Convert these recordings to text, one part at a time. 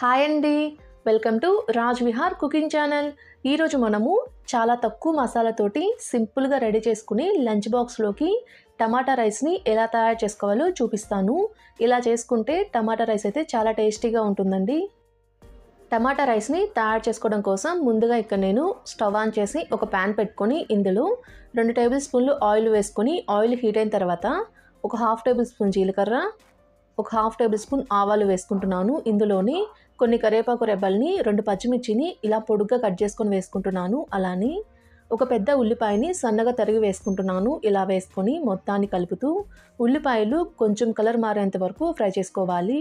Hi అండి. Welcome to Raj Vihar cooking channel. ఈరోజు మనము చాలా తక్కువ మసాలాతోటి సింపుల్గా రెడీ చేసుకుని లంచ్ బాక్స్లోకి టమాటా రైస్ని ఎలా తయారు చేసుకోవాలో చూపిస్తాను. ఇలా చేసుకుంటే టమాటా రైస్ అయితే చాలా టేస్టీగా ఉంటుందండి. టమాటా రైస్ని తయారు చేసుకోవడం కోసం ముందుగా ఇక్కడ నేను స్టవ్ ఆన్ చేసి ఒక ప్యాన్ పెట్టుకొని ఇందులో రెండు టేబుల్ స్పూన్లు ఆయిల్ వేసుకొని ఆయిల్ హీట్ అయిన తర్వాత ఒక హాఫ్ టేబుల్ స్పూన్ జీలకర్ర ఒక హాఫ్ టేబుల్ స్పూన్ ఆవాలు వేసుకుంటున్నాను. ఇందులోని కొన్ని కరివేపాకు రెబ్బల్ని రెండు పచ్చిమిర్చిని ఇలా పొడుగ్గా కట్ చేసుకొని వేసుకుంటున్నాను. అలానే ఒక పెద్ద ఉల్లిపాయని సన్నగా తరిగి వేసుకుంటున్నాను. ఇలా వేసుకొని మొత్తాన్ని కలుపుతూ ఉల్లిపాయలు కొంచెం కలర్ మారేంత వరకు ఫ్రై చేసుకోవాలి.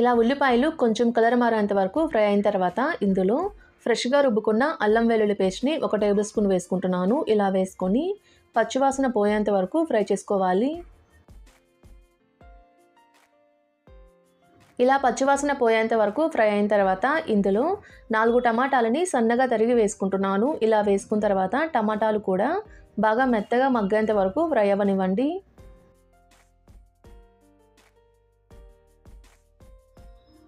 ఇలా ఉల్లిపాయలు కొంచెం కలర్ మారేంత వరకు ఫ్రై అయిన తర్వాత ఇందులో ఫ్రెష్గా రుబ్బుకున్న అల్లం వెల్లుల్లి పేస్ట్ని ఒక టేబుల్ స్పూన్ వేసుకుంటున్నాను. ఇలా వేసుకొని పచ్చివాసన పోయేంత వరకు ఫ్రై చేసుకోవాలి. ఇలా పచ్చివాసన పోయేంత వరకు ఫ్రై అయిన తర్వాత ఇందులో నాలుగు టమాటాలని సన్నగా తరిగి వేసుకుంటున్నాను. ఇలా వేసుకున్న తర్వాత టమాటాలు కూడా బాగా మెత్తగా మగ్గేంత వరకు ఫ్రై అవ్వనివ్వండి.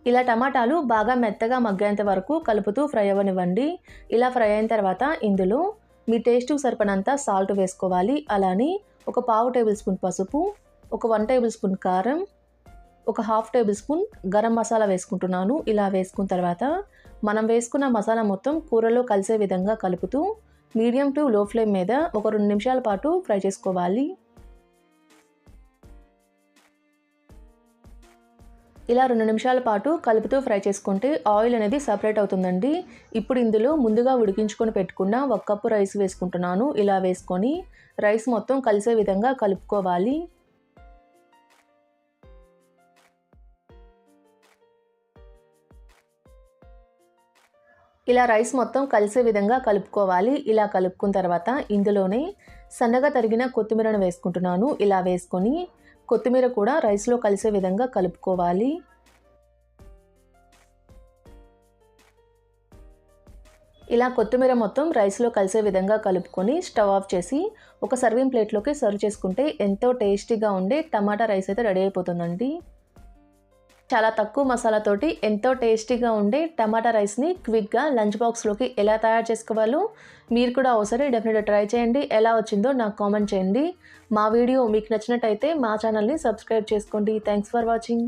ఇలా టమాటాలు బాగా మెత్తగా మగ్గేంత వరకు కలుపుతూ ఫ్రై అవ్వనివ్వండి. ఇలా ఫ్రై అయిన తర్వాత ఇందులో మీ టేస్ట్కి సరిపడినంత సాల్ట్ వేసుకోవాలి. అలానే ఒక పావు టేబుల్ స్పూన్ పసుపు ఒక వన్ టేబుల్ స్పూన్ కారం ఒక half tablespoon garam masala వేసుకుంటున్నాను. ఇలా వేసుకున్న తర్వాత మనం వేసుకున్న మసాలా మొత్తం కూరలో కలిసే విధంగా కలుపుతూ మీడియం టు లో ఫ్లేమ్ మీద ఒక రెండు నిమిషాల పాటు ఫ్రై చేసుకోవాలి. ఇలా రెండు నిమిషాల పాటు కలుపుతూ ఫ్రై చేసుకుంటే ఆయిల్ అనేది సపరేట్ అవుతుందండి. ఇప్పుడు ఇందులో ముందుగా ఉడికించుకొని పెట్టుకున్న ఒక కప్పు రైస్ వేసుకుంటున్నాను. ఇలా వేసుకొని రైస్ మొత్తం కలిసే విధంగా కలుపుకోవాలి. ఇలా రైస్ మొత్తం కలిసే విధంగా కలుపుకోవాలి. ఇలా కలుపుకున్న తర్వాత ఇందులోనే సన్నగా తరిగిన కొత్తిమీరను వేసుకుంటున్నాను. ఇలా వేసుకొని కొత్తిమీర కూడా రైస్లో కలిసే విధంగా కలుపుకోవాలి. ఇలా కొత్తిమీర మొత్తం రైస్లో కలిసే విధంగా కలుపుకొని స్టవ్ ఆఫ్ చేసి ఒక సర్వింగ్ ప్లేట్లోకి సర్వ్ చేసుకుంటే ఎంతో టేస్టీగా ఉండే టమాటా రైస్ అయితే రెడీ అయిపోతుందండి. చాలా తక్కువ మసాలాతోటి ఎంతో టేస్టీగా ఉండే టమాటా రైస్ని క్విక్గా లంచ్ బాక్స్లోకి ఎలా తయారు చేసుకోవాలో మీరు కూడా ఒకసారి డెఫినెట్గా ట్రై చేయండి. ఎలా వచ్చిందో నాకు కామెంట్ చేయండి. మా వీడియో మీకు నచ్చినట్టయితే మా ఛానల్ని సబ్స్క్రైబ్ చేసుకోండి. Thanks for watching